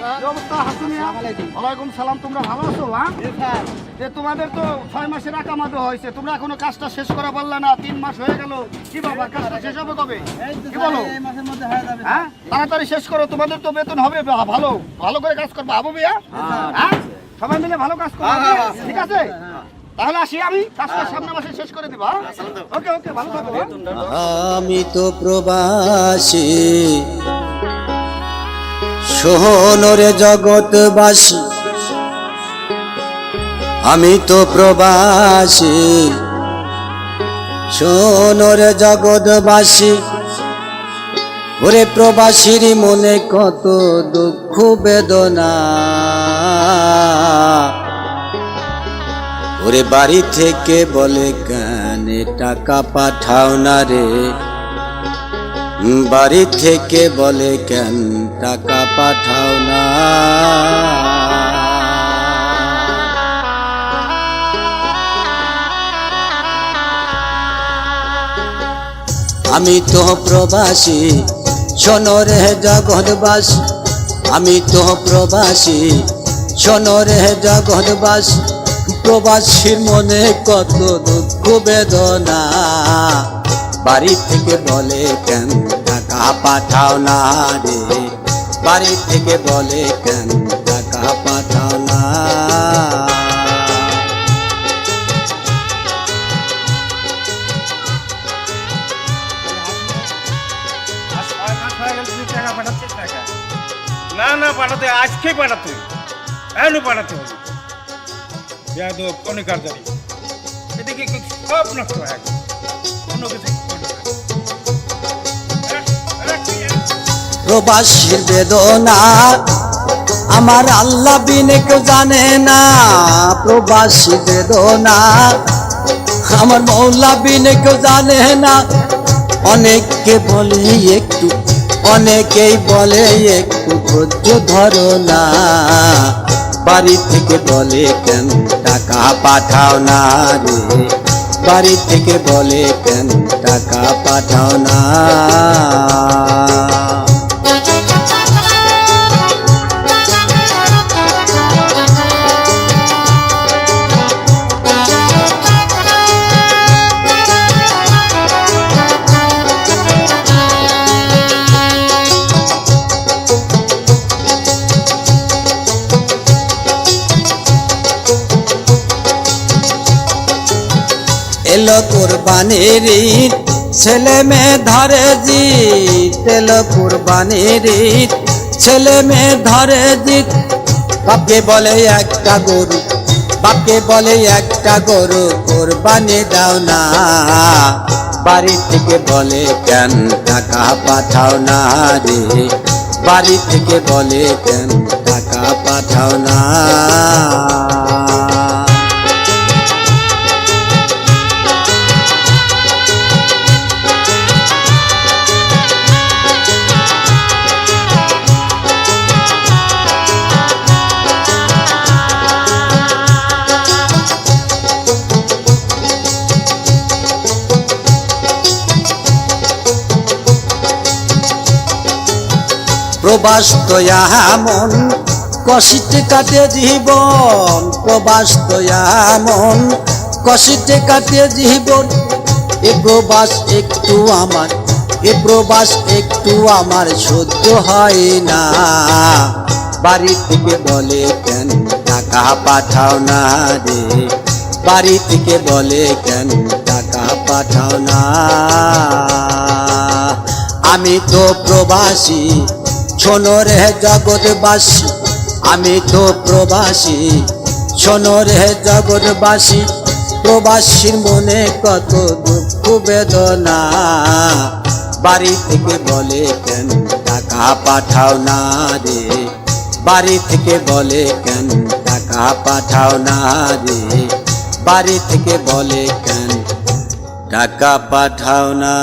অবস্থা ওয়ালাইকুম সালাম তোমরা ভালো আছো হ্যাঁ? যে তোমাদের তো ছয় মাসের আকামাতো হয়েছে তোমরা এখনও কাজটা শেষ করা পারলে না তিন মাস হয়ে গেল। কি বাবা কাজটা শেষ হবে কবে? কি বলো? হ্যাঁ তাড়াতাড়ি শেষ করো তোমাদের তো বেতন হবে ভালো ভালো করে কাজ করব আবু ভাইয়া হ্যাঁ সবাই মিলে ভালো কাজ করব ঠিক আছে? তাহলে আসি আমি কাজটা সামনে মাসে শেষ করে দেবো ওকে ওকে ভালো থাকো হ্যাঁ? আমি তো প্রবাসী সোহনরে জগৎবাসী, আমি তো প্রবাসী। সোনরে জগৎবাসী, ওরে প্রবাসীর মনে কত দুঃখ, বেদনা। ওরে বাড়ি থেকে বলে, কানে টাকা পাঠাও না রে। বাড়ি থেকে বলে, কেন টাকা পাঠাও না? আমি তো প্রবাসী সোনরে জগৎবাসী। আমি তো প্রবাসী সোনরে জগৎবাসী। প্রবাসীর মনে কত দুঃখ, বেদনা। বাড়ি থেকে বলে কেন টাকা পাঠাও না রে? বাড়ি থেকে বলে কেন টাকা পাঠাও না? না না, পাঠাতে, আজকে পাঠাতে। এখনও পাঠাতে হবে। যাদব অনেক কারদারি এদিকে সব নষ্ট হয়ে গেছে। অন্য কিছু প্রবাসীর বেদনা। আমার আল্লাহ বিনে কেউ জানে না, প্রবাসী বেদনা। আমার মৌলা বিনে কেউ জানে না, অনেককে বলে একটু, অনেকেই বলে একটু ধৈর্য ধরো না। বাড়ি থেকে বলে কেন টাকা পাঠাও না রে? বাড়ি থেকে বলে কেন টাকা পাঠাও না? এলো কোরবানির ঈদ। ছেলে মেয়ে ধরে জিত এলো কোরবানির ঈদ। ছেলে মেয়ে ধরে জিত। বাপকে বলে একটা গরু, বাপকে বলে একটা গরু, কোরবানি দাও না। বাড়ি থেকে বলে, কেন টাকা পাঠাও না রে? বাড়ি থেকে বলে, কেন টাকা পাঠাও না? প্রবাস তো এমন কষিতে কাটে জীবন, প্রবাস তো এমন কষিতে কাটে জীবন। এ প্রবাস একটু আমার, এ প্রবাস একটু আমার সহ্য হয় না। বাড়ি থেকে বলে, কেন টাকা পাঠাও না রে? বাড়ি থেকে বলে, কেন টাকা পাঠাও না? আমি তো প্রবাসী শোনো রে জগৎবাসী, আমি তো প্রবাসী। শোনো রে জগৎবাসী, প্রবাসীর মনে কত দুঃখ, বেদনা। বাড়ি থেকে বলে কেন টাকা পাঠাও না রে? বাড়ি থেকে বলে কেন টাকা পাঠাও না রে? বাড়ি থেকে বলে কেন টাকা পাঠাও না?